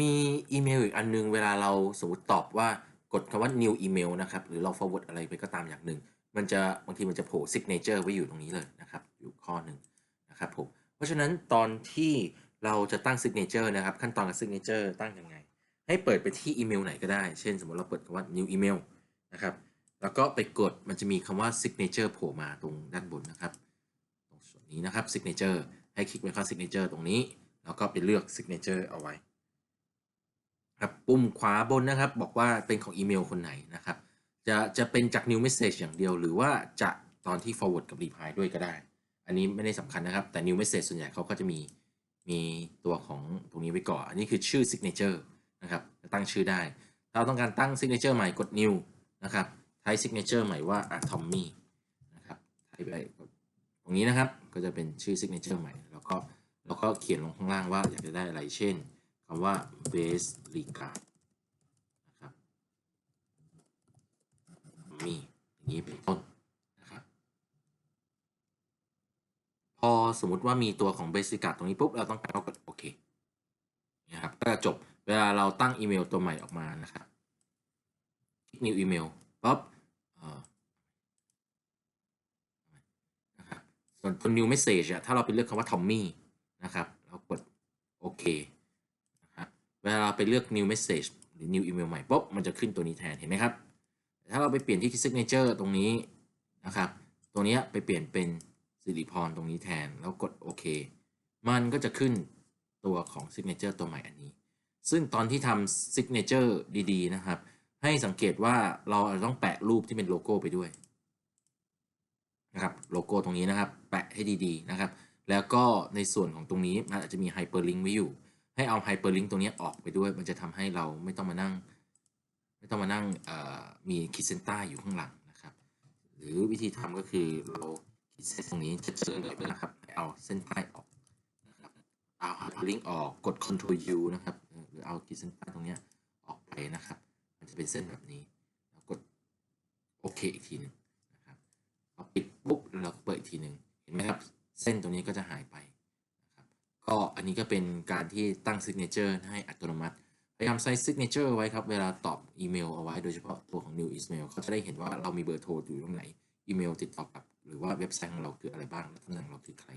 มีอีเมลอีกอันนึง เวลาเราสมมติตอบว่ากดคำว่า new email นะครับ หรือเรา forward อะไรไปก็ตามอย่างหนึ่ง มันจะบางทีมันจะโผล่ signature ไว้อยู่ตรงนี้เลยนะครับ อยู่ข้อหนึ่งนะครับผม เพราะฉะนั้นตอนที่เราจะตั้ง signature นะครับ ขั้นตอนกับ signature ตั้งยังไง ให้เปิดไปที่อีเมลไหนก็ได้ เช่น สมมติเราเปิดคำว่า new email นะครับ แล้วก็ไปกดมันจะมีคำว่า signature โผล่มาตรงด้านบนนะครับตรงส่วนนี้นะครับ signature ให้คลิกไปที่ signature ตรงนี้ แล้วก็ไปเลือก signature เอาไว้ ครับปุ่มขวาบนนะครับ บอกว่าเป็นของอีเมลคนไหนนะครับ จะจะเป็นจาก new message อย่างเดียว หรือว่าจะตอนที่ forward กับ reply ด้วยก็ได้ อันนี้ไม่ได้สำคัญนะครับ แต่ new message ส่วนใหญ่เขาก็จะมีมีตัวของตรงนี้ไว้ก่อน อันนี้คือชื่อ signature นะครับตั้งชื่อได้ ถ้าเราต้องการตั้ง signature ใหม่กด new นะครับ type signature ใหม่ว่า atomy นะครับ type ไปตรงนี้นะครับก็จะเป็นชื่อ signature ใหม่ แล้วก็แล้วก็เขียนลงข้างล่างว่าอยากจะได้อะไรเช่น คำว่า base regard นะครับมีอย่างนี้เป็นต้นนะครับ พอสมมติว่ามีตัวของ base regard ตรงนี้ปุ๊บ เราต้องการกดโอเคนะครับก็จะจบเวลาเราตั้งอีเมลตัวใหม่ออกมานะครับ new email ปั๊บเออนะครับส่วนตัว new message อะถ้าเราไปเลือกคำว่า Tommy นะครับ เรากดโอเค เวลาเราไปเลือก new message หรือ new email ใหม่ปุ๊บมันจะขึ้นตัวนี้แทนเห็นไหมครับ ถ้าเราไปเปลี่ยนที่ signature ตรงนี้นะครับ ตัวนี้ไปเปลี่ยนเป็นสิริพรตรงนี้แทนแล้วกดโอเคมันก็จะขึ้นตัวของ signature ตัวใหม่อันนี้ ซึ่งตอนที่ทำ signature ดีๆ นะครับ ให้สังเกตว่าเราต้องแปะรูปที่เป็นโลโก้ไปด้วยนะครับโลโก้ตรงนี้นะครับ แปะให้ดีๆนะครับ แล้วก็ในส่วนของตรงนี้มันอาจจะมี hyperlink ไว้อยู่ ให้เอา hyperlink ตรงนี้ออกไปด้วย มันจะทำให้เราไม่ต้องมานั่ง ไม่ต้องมานั่งมีขีดเส้นใต้อยู่ข้างหลังนะครับ หรือวิธีทำก็คือเราขีดเส้นตรงนี้จะเจอเลยนะครับเอาเส้นใต้ออกนะครับเอา hyperlink ออกกด Ctrl U นะครับหรือเอาขีดเส้นใต้ตรงนี้ออกไปนะครับ มันจะเป็นเส้นแบบนี้แล้วกดโอเคอีกทีหนึ่งนะครับพอาปิดปุ๊บเราก็เปิดอีกทีหนึ่งเห็นไหมครับเส้นตรงนี้ก็จะหายไป ก็อันนี้ก็เป็นการที่ตั้งซิกเนเจอร์ให้อัตโนมัติ พยายามใส่ซิกเนเจอร์ไว้ครับ เวลาตอบอีเมลเอาไว้โดยเฉพาะตัวของ new email เขาจะได้เห็นว่าเรามีเบอร์โทรอยู่ตรงไหน อีเมลติดต่อกับ หรือว่าเว็บไซต์ของเราคืออะไรบ้างตำแหน่งเราคือใคร